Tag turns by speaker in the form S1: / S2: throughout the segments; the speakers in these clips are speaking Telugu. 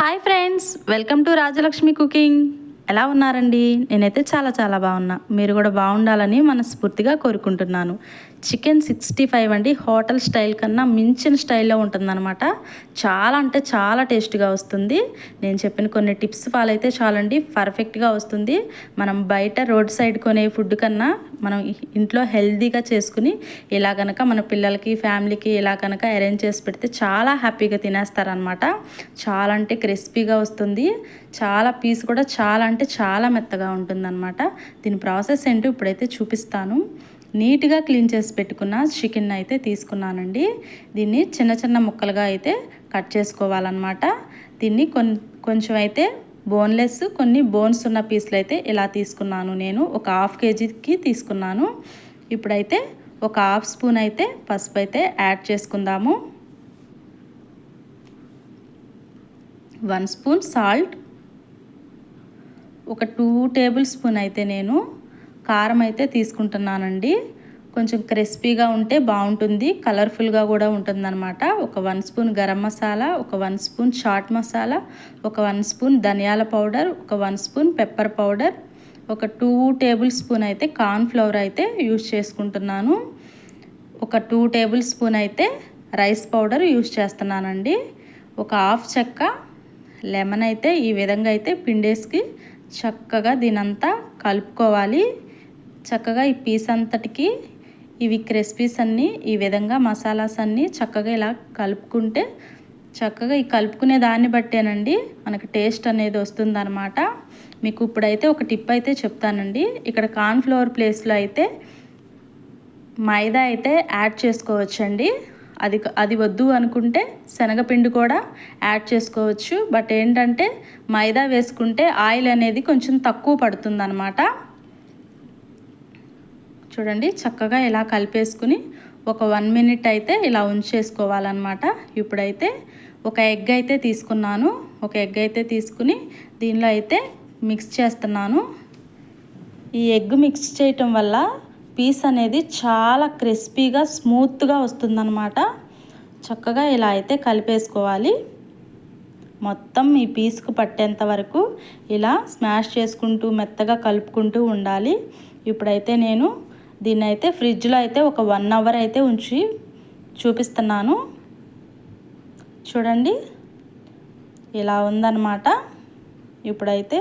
S1: Hi friends welcome to Rajalakshmi cooking ఎలా ఉన్నారండి? నేనైతే చాలా చాలా బాగున్నా. మీరు కూడా బాగుండాలని మనస్ఫూర్తిగా కోరుకుంటున్నాను. చికెన్ సిక్స్టీ ఫైవ్ అండి. హోటల్ స్టైల్ కన్నా మించిన స్టైల్లో ఉంటుందన్నమాట. చాలా అంటే చాలా టేస్ట్గా వస్తుంది. నేను చెప్పిన కొన్ని టిప్స్ ఫాలో అయితే చాలండి. పర్ఫెక్ట్గా వస్తుంది. మనం బయట రోడ్ సైడ్ కొనే ఫుడ్ కన్నా మనం ఇంట్లో హెల్తీగా చేసుకుని ఇలా కనుక మన పిల్లలకి ఫ్యామిలీకి ఇలా కనుక అరేంజ్ చేసి పెడితే చాలా హ్యాపీగా తినేస్తారనమాట చాలా అంటే క్రిస్పీగా వస్తుంది. చాలా పీస్ కూడా చాలా అంటే చాలా మెత్తగా ఉంటుందన్నమాట. దీని ప్రాసెస్ ఏంటో ఇప్పుడైతే చూపిస్తాను. నీట్గా క్లీన్ చేసి పెట్టుకున్న చికెన్ అయితే తీసుకున్నానండి. దీన్ని చిన్న చిన్న ముక్కలుగా అయితే కట్ చేసుకోవాలన్నమాట. దీన్ని కొన్ కొంచెం అయితే బోన్లెస్ కొన్ని బోన్స్ ఉన్న పీసులు అయితే ఇలా తీసుకున్నాను నేను. ఒక హాఫ్ కేజీకి తీసుకున్నాను. ఇప్పుడైతే ఒక హాఫ్ స్పూన్ అయితే పసుపు అయితే యాడ్ చేసుకుందాము. One spoon salt. ఒక టూ టేబుల్ స్పూన్ అయితే నేను కారం అయితే తీసుకుంటున్నానండి. కొంచెం క్రిస్పీగా ఉంటే బాగుంటుంది. కలర్ఫుల్గా కూడా ఉంటుందన్నమాట. ఒక వన్ స్పూన్ గరం మసాలా ఒక వన్ స్పూన్ చాట్ మసాలా ఒక వన్ స్పూన్ ధనియాల పౌడర్ ఒక వన్ స్పూన్ పెప్పర్ పౌడర్ ఒక టూ టేబుల్ స్పూన్ అయితే కార్న్ ఫ్లవర్ అయితే యూజ్ చేసుకుంటున్నాను. ఒక టూ టేబుల్ స్పూన్ అయితే రైస్ పౌడర్ యూజ్ చేస్తున్నానండి. ఒక హాఫ్ చెక్క లెమన్ అయితే ఈ విధంగా అయితే పిండేస్కి చక్కగా దీనంతా కలుపుకోవాలి. చక్కగా ఈ పీస్ అంతటికి ఇవి క్రెస్పీస్ అన్నీ ఈ విధంగా మసాలాస్ అన్నీ చక్కగా ఇలా కలుపుకుంటే చక్కగా ఈ కలుపుకునే దాన్ని బట్టేనండి మనకు టేస్ట్ అనేది వస్తుందన్నమాట. మీకు ఇప్పుడైతే ఒక టిప్ అయితే చెప్తానండి. ఇక్కడ కార్న్ఫ్లవర్ ప్లేస్లో అయితే మైదా అయితే యాడ్ చేసుకోవచ్చండి. అది అది వద్దు అనుకుంటే శనగపిండి కూడా యాడ్ చేసుకోవచ్చు. బట్ ఏంటంటే మైదా వేసుకుంటే ఆయిల్ అనేది కొంచెం తక్కువ పడుతుందన్నమాట. చూడండి చక్కగా ఇలా కలిపేసుకుని ఒక వన్ మినిట్ అయితే ఇలా ఉంచేసుకోవాలన్నమాట. ఇప్పుడైతే ఒక ఎగ్ అయితే తీసుకున్నాను. ఒక ఎగ్ అయితే తీసుకుని దీనిలో అయితే మిక్స్ చేస్తున్నాను. ఈ ఎగ్ మిక్స్ చేయటం వల్ల పీస్ అనేది చాలా క్రిస్పీగా స్మూత్గా వస్తుందన్నమాట. చక్కగా ఇలా అయితే కలిపేసుకోవాలి. మొత్తం ఈ పీస్కు పట్టేంత వరకు ఇలా స్మాష్ చేసుకుంటూ మెత్తగా కలుపుకుంటూ ఉండాలి. ఇప్పుడైతే నేను దీన్ని అయితే ఫ్రిడ్జ్లో అయితే ఒక వన్ అవర్ అయితే ఉంచి చూపిస్తున్నాను. చూడండి. ఇలా ఉందన్నమాట. ఇప్పుడైతే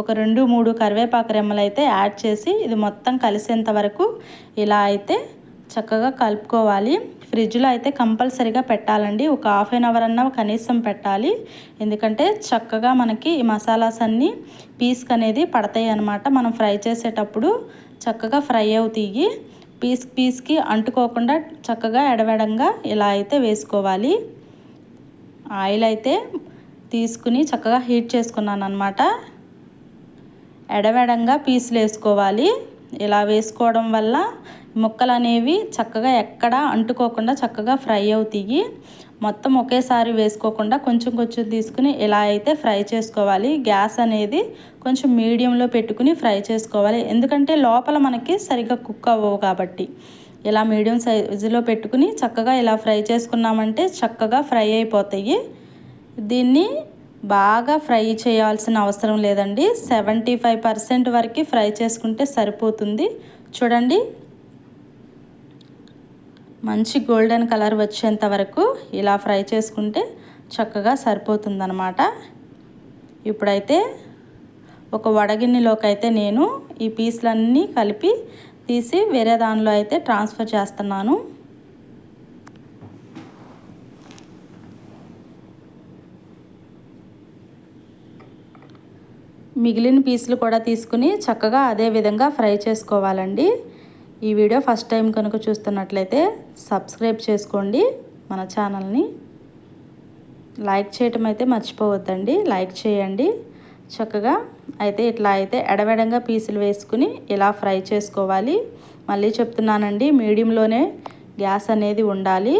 S1: ఒక రెండు మూడు కరివేపాకు రెమ్మలు అయితే యాడ్ చేసి ఇది మొత్తం కలిసేంత వరకు ఇలా అయితే చక్కగా కలుపుకోవాలి. ఫ్రిడ్జ్లో అయితే కంపల్సరీగా పెట్టాలండి. ఒక హాఫ్ అన్ అవర్ అన్న కనీసం పెట్టాలి. ఎందుకంటే చక్కగా మనకి ఈ మసాలాస్ అన్నీ పీస్కి అనేది పడతాయి అన్నమాట మనం ఫ్రై చేసేటప్పుడు చక్కగా ఫ్రై అవుతాయి పీస్ పీస్కి అంటుకోకుండా చక్కగా ఎడవెడంగా ఇలా అయితే వేసుకోవాలి. ఆయిల్ అయితే తీసుకుని చక్కగా హీట్ చేసుకున్నాను అనమాట ఎడవెడంగా పీసులు వేసుకోవాలి. ఇలా వేసుకోవడం వల్ల ముక్కలు అనేవి చక్కగా ఎక్కడ అంటుకోకుండా చక్కగా ఫ్రై అవుతాయి మొత్తం ఒకేసారి వేసుకోకుండా కొంచెం కొంచెం తీసుకుని ఇలా అయితే ఫ్రై చేసుకోవాలి. గ్యాస్ అనేది కొంచెం మీడియంలో పెట్టుకుని ఫ్రై చేసుకోవాలి. ఎందుకంటే లోపల మనకి సరిగ్గా కుక్ అవ్వవు కాబట్టి. ఇలా మీడియం సైజులో పెట్టుకుని చక్కగా ఇలా ఫ్రై చేసుకున్నామంటే చక్కగా ఫ్రై అయిపోతాయి. దీన్ని బాగా ఫ్రై చేయాల్సిన అవసరం లేదండి. సెవెంటీ ఫైవ్ పర్సెంట్ వరకు ఫ్రై చేసుకుంటే సరిపోతుంది. చూడండి మంచి గోల్డెన్ కలర్ వచ్చేంత వరకు ఇలా ఫ్రై చేసుకుంటే చక్కగా సరిపోతుందనమాట ఇప్పుడైతే ఒక వడగిన్నెలోకి అయితే నేను ఈ పీసులన్నీ కలిపి తీసి వేరే దానిలో అయితే ట్రాన్స్ఫర్ చేస్తున్నాను. మిగిలిన పీసులు కూడా తీసుకుని చక్కగా అదే విధంగా ఫ్రై చేసుకోవాలండి. ఈ వీడియో ఫస్ట్ టైం కనుక చూస్తున్నట్లయితే సబ్స్క్రైబ్ చేసుకోండి మన ఛానల్ని. లైక్ చేయటం అయితే మర్చిపోవద్దండి. లైక్ చేయండి. చక్కగా అయితే ఇట్లా అయితే ఎడవెడంగా పీసులు వేసుకుని ఇలా ఫ్రై చేసుకోవాలి. మళ్ళీ చెప్తున్నానండి మీడియంలోనే గ్యాస్ అనేది ఉండాలి.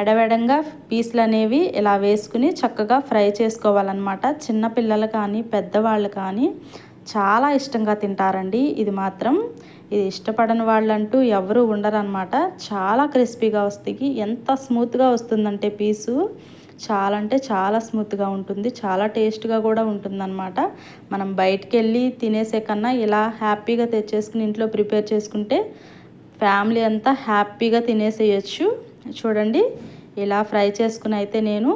S1: ఎడవెడంగా పీసులు అనేవి ఇలా వేసుకుని చక్కగా ఫ్రై చేసుకోవాలన్నమాట. చిన్నపిల్లలు కానీ పెద్దవాళ్ళు కానీ చాలా ఇష్టంగా తింటారండి. ఇది మాత్రం ఇది ఇష్టపడని వాళ్ళంటూ ఎవరు ఉండరనమాట చాలా క్రిస్పీగా వస్తాయి. ఎంత స్మూత్గా వస్తుందంటే పీసు. చాలా అంటే చాలా స్మూత్గా ఉంటుంది. చాలా టేస్ట్గా కూడా ఉంటుందన్నమాట. మనం బయటికి వెళ్ళి తినేసే కన్నా ఇలా హ్యాపీగా తెచ్చేసుకుని ఇంట్లో ప్రిపేర్ చేసుకుంటే ఫ్యామిలీ అంతా హ్యాపీగా తినేసేయచ్చు. చూడండి ఇలా ఫ్రై చేసుకుని అయితే నేను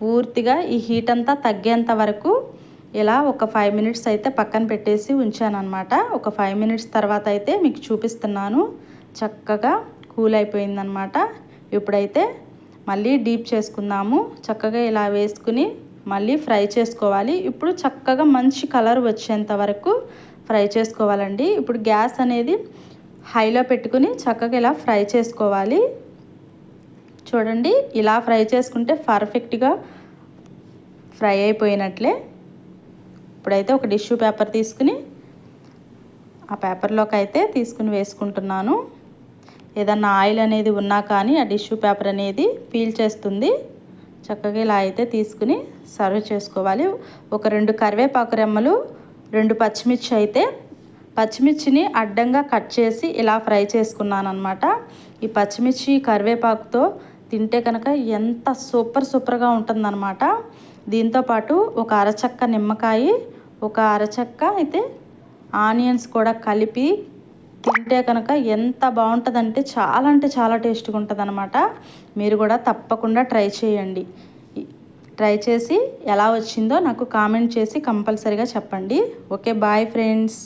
S1: పూర్తిగా ఈ హీట్ అంతా తగ్గేంత వరకు ఇలా ఒక ఫైవ్ మినిట్స్ అయితే పక్కన పెట్టేసి ఉంచాను అనమాట ఒక ఫైవ్ మినిట్స్ తర్వాత అయితే మీకు చూపిస్తున్నాను. చక్కగా కూల్ అయిపోయిందనమాట ఇప్పుడైతే మళ్ళీ డీప్ చేసుకుందాము. చక్కగా ఇలా వేసుకుని మళ్ళీ ఫ్రై చేసుకోవాలి. ఇప్పుడు చక్కగా మంచి కలర్ వచ్చేంత వరకు ఫ్రై చేసుకోవాలండి. ఇప్పుడు గ్యాస్ అనేది హైలో పెట్టుకుని చక్కగా ఇలా ఫ్రై చేసుకోవాలి. చూడండి ఇలా ఫ్రై చేసుకుంటే పర్ఫెక్ట్గా ఫ్రై అయిపోయినట్లే. ఇప్పుడైతే ఒక టిష్యూ పేపర్ తీసుకుని ఆ పేపర్లోకి అయితే తీసుకుని వేసుకుంటున్నాను. ఏదన్నా ఆయిల్ అనేది ఉన్నా కానీ ఆ టిష్యూ పేపర్ అనేది పీల్ చేస్తుంది. చక్కగా ఇలా అయితే తీసుకుని సర్వ్ చేసుకోవాలి. ఒక రెండు కరివేపాకు రెమ్మలు రెండు పచ్చిమిర్చి అయితే పచ్చిమిర్చిని అడ్డంగా కట్ చేసి ఇలా ఫ్రై చేసుకున్నాను అనమాట ఈ పచ్చిమిర్చి కరివేపాకుతో తింటే కనుక ఎంత సూపర్ సూపర్గా ఉంటుందన్నమాట. దీంతోపాటు ఒక అరచక్క నిమ్మకాయ ఒక అరచక్క అయితే ఆనియన్స్ కూడా కలిపి తింటే కనుక ఎంత బాగుంటుందంటే చాలా అంటే చాలా టేస్ట్గా ఉంటుంది అనమాట మీరు కూడా తప్పకుండా ట్రై చేయండి. ట్రై చేసి ఎలా వచ్చిందో నాకు కామెంట్ చేసి కంపల్సరీగా చెప్పండి. Okay bye friends.